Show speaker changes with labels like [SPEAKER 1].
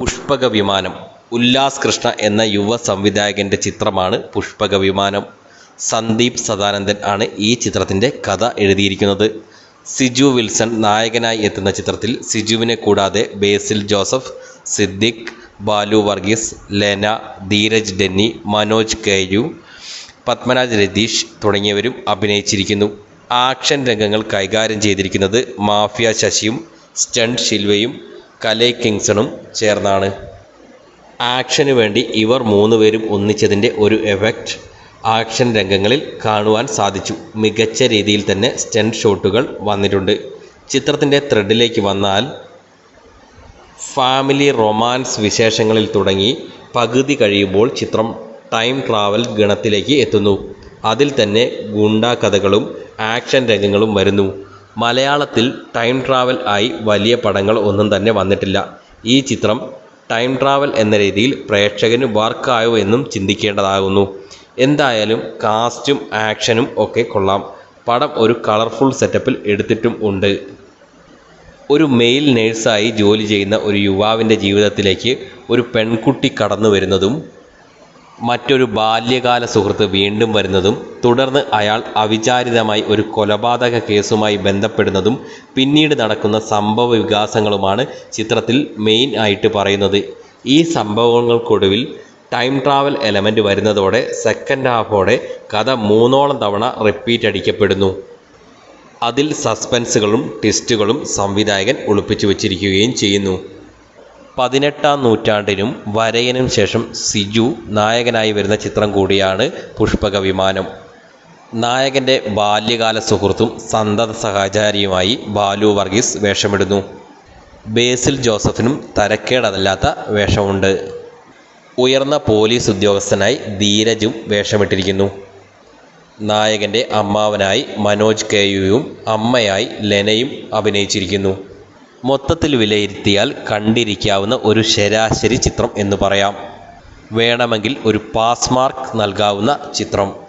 [SPEAKER 1] പുഷ്പക വിമാനം ഉല്ലാസ് കൃഷ്ണ എന്ന യുവ സംവിധായകന്റെ ചിത്രമാണ് പുഷ്പക വിമാനം സന്ദീപ് സദാനന്ദൻ ആണ് ഈ ചിത്രത്തിന്റെ കഥ എഴുതിയിരിക്കുന്നത്. സിജു വിൽസൺ നായകനായി എത്തുന്ന ചിത്രത്തിൽ സിജുവിനെ കൂടാതെ ബേസിൽ ജോസഫ് സിദ്ദിഖ് ബാലു വർഗീസ് ലെന ധീരജ് ഡെന്നി മനോജ് കെയു പത്മരാജ് രതീഷ് തുടങ്ങിയവരും അഭിനയിച്ചിരിക്കുന്നു. ആക്ഷൻ രംഗങ്ങൾ കൈകാര്യം ചെയ്തിരിക്കുന്നത് മാഫിയ ശശിയും സ്റ്റണ്ട് ശിൽവയും കലൈ കിങ്സണും ചേർന്നാണ്. ആക്ഷന് വേണ്ടി ഇവർ മൂന്നുപേരും ഒന്നിച്ചതിന്റെ ഒരു എഫക്റ്റ് ആക്ഷൻ രംഗങ്ങളിൽ കാണുവാൻ സാധിച്ചു. മികച്ച രീതിയിൽ തന്നെ സ്റ്റണ്ട് ഷോട്ടുകൾ വന്നിട്ടുണ്ട്. ചിത്രത്തിന്റെ ത്രെഡിലേക്ക് വന്നാൽ ഫാമിലി റൊമാൻസ് വിശേഷങ്ങളിൽ തുടങ്ങി പകുതി കഴിയുമ്പോൾ ചിത്രം ടൈം ട്രാവൽ ഗണത്തിലേക്ക് എത്തുന്നു. അതിൽ തന്നെ ഗുണ്ടാ കഥകളും ആക്ഷൻ രംഗങ്ങളും വരുന്നു. മലയാളത്തിൽ ടൈം ട്രാവൽ ആയി വലിയ പടങ്ങൾ ഒന്നും തന്നെ വന്നിട്ടില്ല. ഈ ചിത്രം ടൈം ട്രാവൽ എന്ന രീതിയിൽ പ്രേക്ഷകന് വർക്കായോ എന്നും ചിന്തിക്കേണ്ടതാകുന്നു. എന്തായാലും കാസ്റ്റും ആക്ഷനും ഒക്കെ കൊള്ളാം. പടം ഒരു കളർഫുൾ സെറ്റപ്പിൽ എടുത്തിട്ടും ഉണ്ട്. ഒരു മെയിൽ നേഴ്സായി ജോലി ചെയ്യുന്ന ഒരു യുവാവിന്റെ ജീവിതത്തിലേക്ക് ഒരു പെൺകുട്ടി കടന്നു വരുന്നതും മറ്റൊരു ബാല്യകാല സുഹൃത്ത് വീണ്ടും വരുന്നതും തുടർന്ന് അയാൾ അവിചാരിതമായി ഒരു കൊലപാതക കേസുമായി ബന്ധപ്പെടുന്നതും പിന്നീട് നടക്കുന്ന സംഭവ വികാസങ്ങളുമാണ് ചിത്രത്തിൽ മെയിൻ ആയിട്ട് പറയുന്നത്. ഈ സംഭവങ്ങൾക്കൊടുവിൽ ടൈം ട്രാവൽ എലമെന്റ് വരുന്നതോടെ സെക്കൻഡ് ഹാഫോടെ കഥ മൂന്നോളം തവണ റിപ്പീറ്റ് അടിക്കപ്പെടുന്നു. അതിൽ സസ്പെൻസുകളും ട്വിസ്റ്റുകളും സംവിധായകൻ ഒളിപ്പിച്ചു വച്ചിരിക്കുകയും ചെയ്യുന്നു. പതിനെട്ടാം നൂറ്റാണ്ടിനും വരയനും ശേഷം സിജു നായകനായി വരുന്ന ചിത്രം കൂടിയാണ് പുഷ്പക വിമാനം നായകന്റെ ബാല്യകാല സുഹൃത്തും സന്തത സഹചാരിയുമായി ബാലു വർഗീസ് വേഷമിടുന്നു. ബേസിൽ ജോസഫിനും തരക്കേടതല്ലാത്ത വേഷമുണ്ട്. ഉയർന്ന പോലീസ് ഉദ്യോഗസ്ഥനായി ധീരജും വേഷമിട്ടിരിക്കുന്നു. നായകന്റെ അമ്മാവനായി മനോജ് കെയുവും അമ്മയായി ലെനയും അഭിനയിച്ചിരിക്കുന്നു. മൊത്തത്തിൽ വിലയിരുത്തിയാൽ കണ്ടിരിക്കാവുന്ന ഒരു ശരാശരി ചിത്രം എന്ന് പറയാം. വേണമെങ്കിൽ ഒരു പാസ് മാർക്ക് നൽകാവുന്ന ചിത്രം.